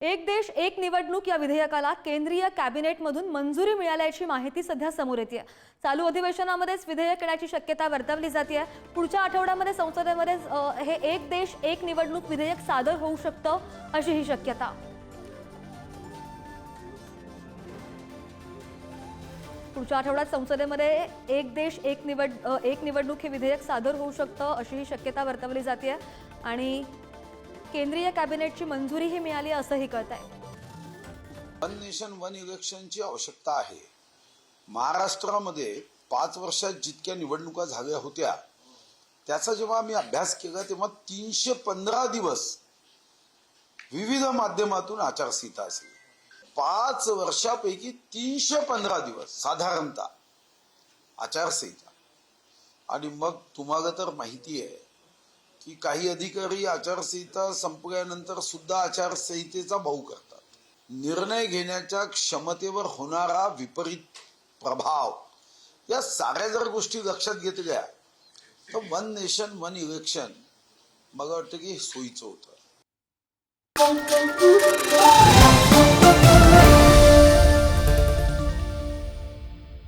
एक देश एक निवडणूक या विधेयकाला केंद्रीय कॅबिनेटमधून मंजुरी मिळाल्याची माहिती सध्या समोर येते चालू अधिवेशनामध्येच विधेयक येण्याची शक्यता वर्तवली जाते पुढच्या आठवड्यामध्ये संसदेमध्ये हे एक देश एक निवडणूक विधेयक सादर होऊ शकतं अशी ही शक्यता. पुढच्या आठवड्यात संसदेमध्ये एक देश एक निवड एक निवडणूक हे विधेयक सादर होऊ शकतं अशी ही शक्यता वर्तवली जाते आणि केंद्रीय कॅबिनेटची मंजुरीही मिळाली असंही कळत आहे वन नेशन वन इलेक्शनची आवश्यकता आहे. महाराष्ट्रामध्ये पाच वर्षात जितक्या निवडणुका झाल्या होत्या त्याचा जेव्हा मी अभ्यास केला तेव्हा तीनशे पंधरा दिवस विविध माध्यमातून आचारसंहिता असली. पाच वर्षापैकी तीनशे पंधरा दिवस साधारणतः आचारसंहिता. आणि मग तुम्हाला तर माहिती आहे की काही अधिकारी आचारसंहिता संपल्यानंतर सुद्धा आचारसंहितेचा भाऊ करतात. निर्णय घेण्याच्या क्षमतेवर होणारा विपरीत प्रभाव. या साऱ्या जर गोष्टी लक्षात घेतल्या तर वन नेशन वन इलेक्शन मला वाटतं की सोयीचं होतं.